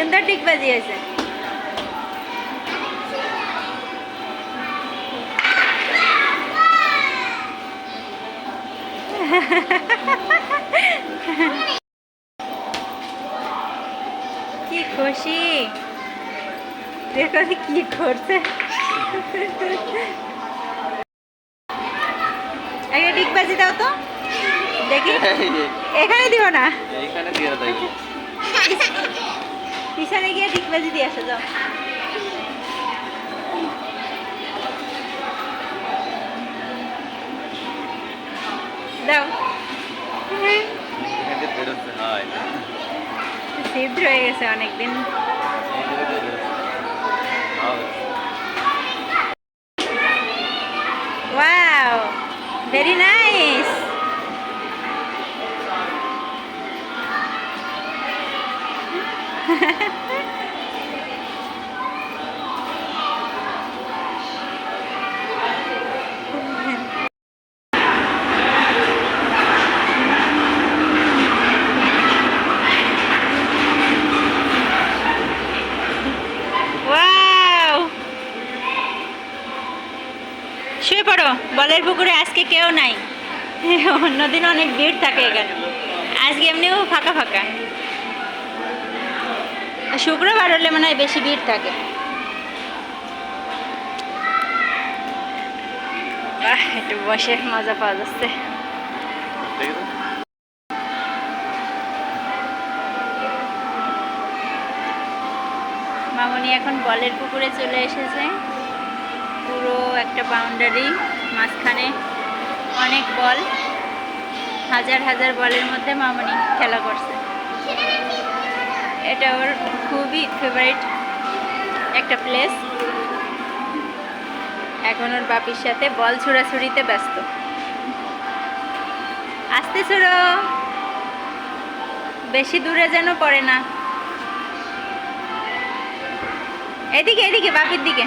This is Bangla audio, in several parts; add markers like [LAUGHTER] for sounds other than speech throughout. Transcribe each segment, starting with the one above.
সুন্দর ডিগবাজি হয়েছে কি খুশি? দেখো কি করছে। একটা ডিগবাজি দাও তো। দেখি। এখানে দিও না। এইখানে দিয়ে দেয় পিছনে গিয়ে ডিগবাজি দিয়ে আসো যাও। দাও। হয়। সিদ্ধ হয়ে গেছে অনেকদিন। ওয়াও ভেরি নাইস ওয়াও শুয়ে পড়ো বলের পুকুরে আজকে কেউ নাই। অন্যদিন অনেক ভিড় থাকে এখানে। আজকে এমনিও ফাঁকা ফাঁকা। শুক্রবার হলে মনে হয় বেশি ভিড় থাকে। একটু বসে মজা পাওয়া যাচ্ছে। মামনি এখন বলের পুকুরে চলে এসেছে। পুরো একটা বাউন্ডারি মাঝখানে অনেক বল। হাজার হাজার বলের মধ্যে মামনি খেলা করছে। এটা ওর খুবই ফেভারিট একটা প্লেস এখন ওর বাপির সাথে বল ছুড়াছুড়িতে ব্যস্ত। আস্তে ছোড়ো। বেশি দূরে যেন পড়ে না। এদিকে এদিকে, বাপির দিকে।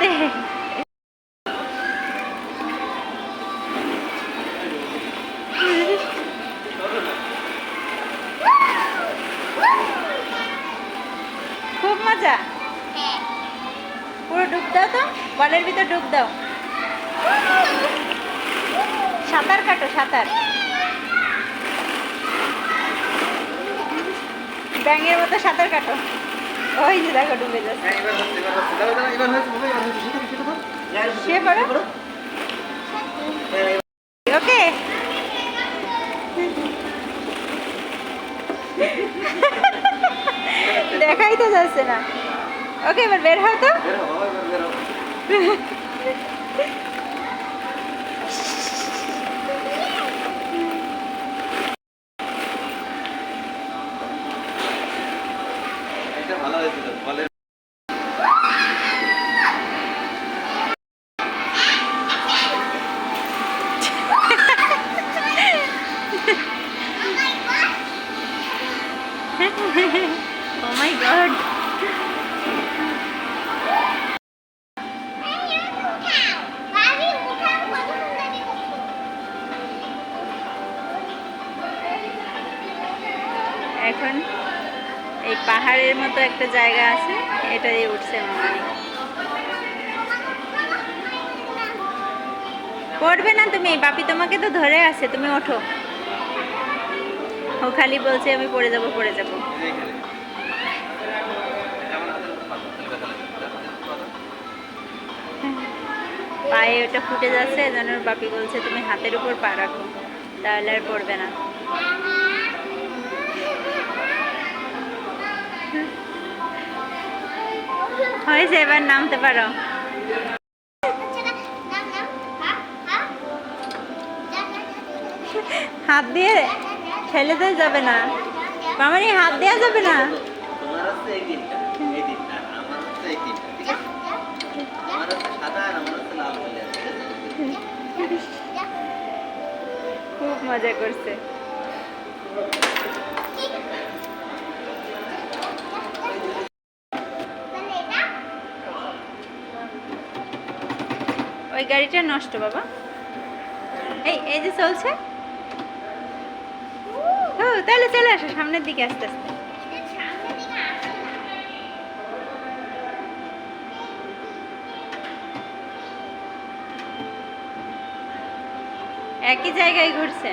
উ, খুব মজা। পুরো ডুব দাও তো বলের ভিতর ডুব দাও। সাঁতার কাটো সাঁতার। ব্যাঙের মতো সাঁতার কাটো। ওই যে দেখো ডুবে যাচ্ছে। শুয়ে পড়ো ওকে। দেখাই তো যাচ্ছে না। ওকে এবার বের হও তো। পাহাড়ের মতো একটা জায়গা আছে এটা দিয়ে উঠছে পড়বে না তুমি, বাপি তোমাকে তো ধরে আছে, তুমি ওঠো। ও খালি বলছে, আমি পড়ে যাব পড়ে যাব। পায়ে ওটা ফুটে যাচ্ছে, এজন্য বাপি বলছে, তুমি হাতের উপর পা রাখো, তাহলে আর পড়বে না। হয়েছে এবার নামতে পারো। হাত দিয়ে ঠেলে তো যাবে না। মামারি হাত দেওয়া যাবে না? তোমার হচ্ছে এই গাড়িটা নষ্ট, বাবা। এই এই যে চলছে। ও, তাহলে চলে আসো, সামনের দিকে আস্তে আস্তে। একই জায়গায় ঘুরছে।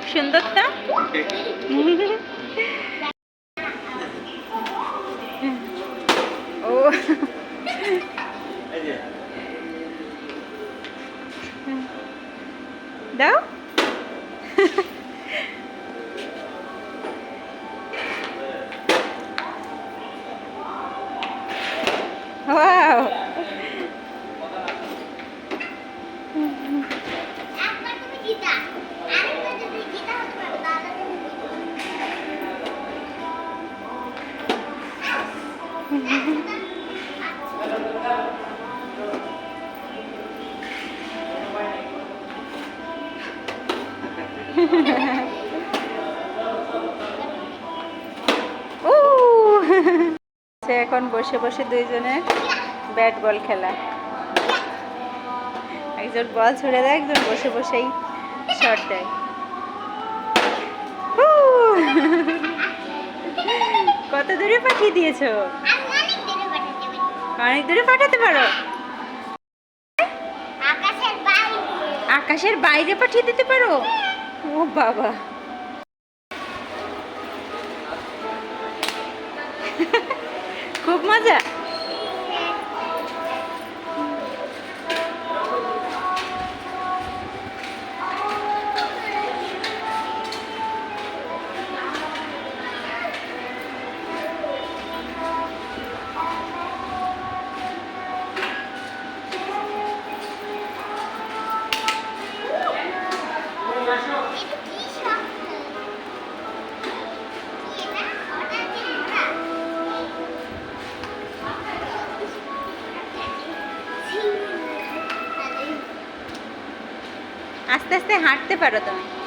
খুব সুন্দর তো [LAUGHS] [LAUGHS] ও এখন বসে বসে দুইজনে ব্যাট বল খেলা। একজন বল ছুড়ে দেয় একজন বসে বসেই শট দেয়! কত দূরে পাঠিয়ে দিয়েছ? অনেক দূরে পাঠাতে পারো। আকাশের বাইরে পাঠিয়ে দিতে পারো? ও বাবা। খুব মজা? আস্তে আস্তে হাঁটতে পারো তুমি।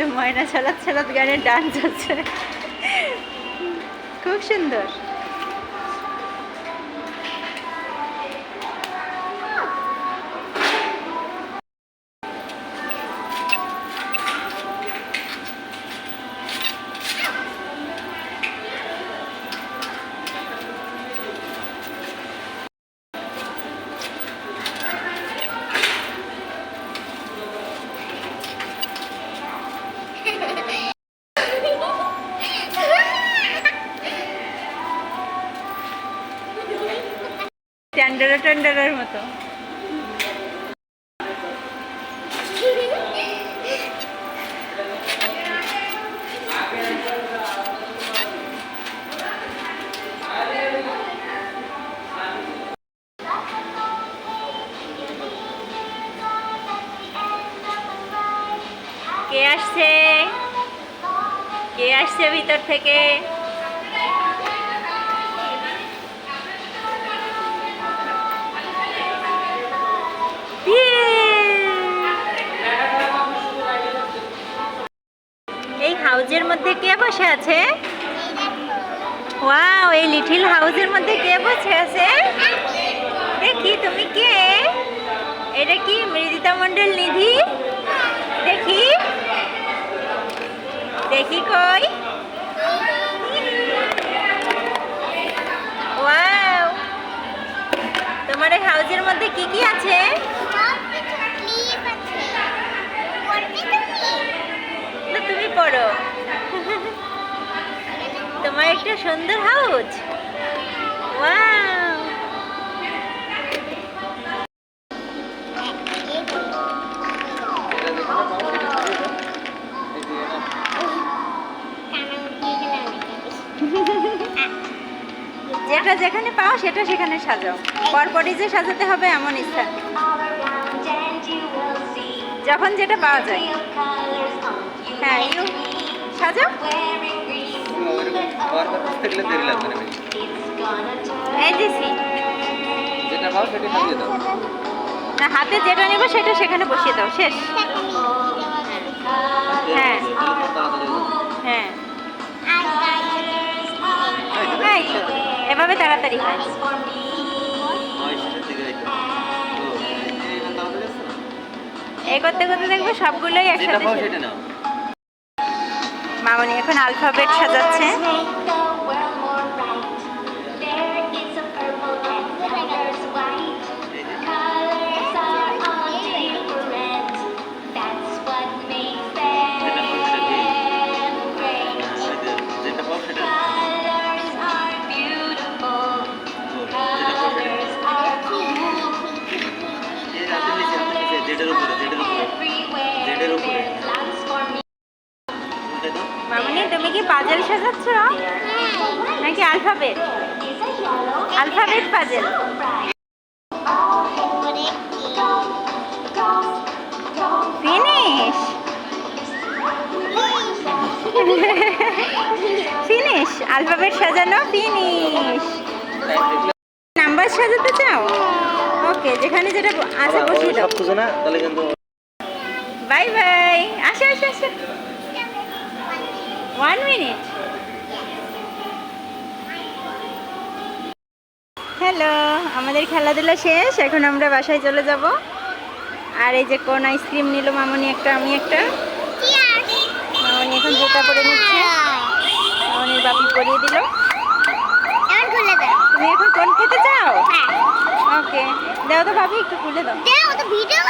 তো ময়না ছালাত ছালাত গানের ডান্স আছে। খুব সুন্দর। আসছে ভিতর থেকে। এই হাউজের মধ্যে কে বসে আছে? ওয়াও, এই লিটিল হাউজের মধ্যে কে বসে আছে? দেখি, তুমি কে? এটা কি মৃদিতা মণ্ডল নিধি? দেখি। দেখি কই ওয়াও তোমার হাউজের মধ্যে কি কি আছে? তুমি পড়ো। তোমার একটা সুন্দর হাউজ। ওয়াও পাও সেটা সেখানে সাজাও। পরপরই যে সাজাতে হবে এমন ইচ্ছা যখন যেটা পাওয়া যায়। হ্যাঁ ইউ সাজাও। এই না, হাতে যেটা নেব সেটা সেখানে বসিয়ে দাও, শেষ। হ্যাঁ। হ্যাঁ। এভাবে তাড়াতাড়ি হয়? এই করতে করতে দেখবে সবগুলোই একসাথে মামনি এখন আলফাবেট সাজাচ্ছে। নাকি alphabet alphabet puzzle finish finish alphabet সাজানো ফিনিশ নাম্বার সাজাতে চাও? ওকে যেখানে যেটা আছে বসিয়ে দাও। বাই বাই আসো আসো আসো। ওয়ান মিনিট হ্যালো আমাদের খেলাধুলা শেষ এখন আমরা বাসায় চলে যাব। আর এই যে কোন আইসক্রিম নিল মামনি একটা আমি একটা। মামনি এখন জুতা পরে নিচ্ছে। মামনির বাপি পরিয়ে দিল। তুমি এখন কোন খেতে চাও? হ্যাঁ। ওকে দেও তো ভাবি একটু খুলে দাও। দাও তো ভিডিও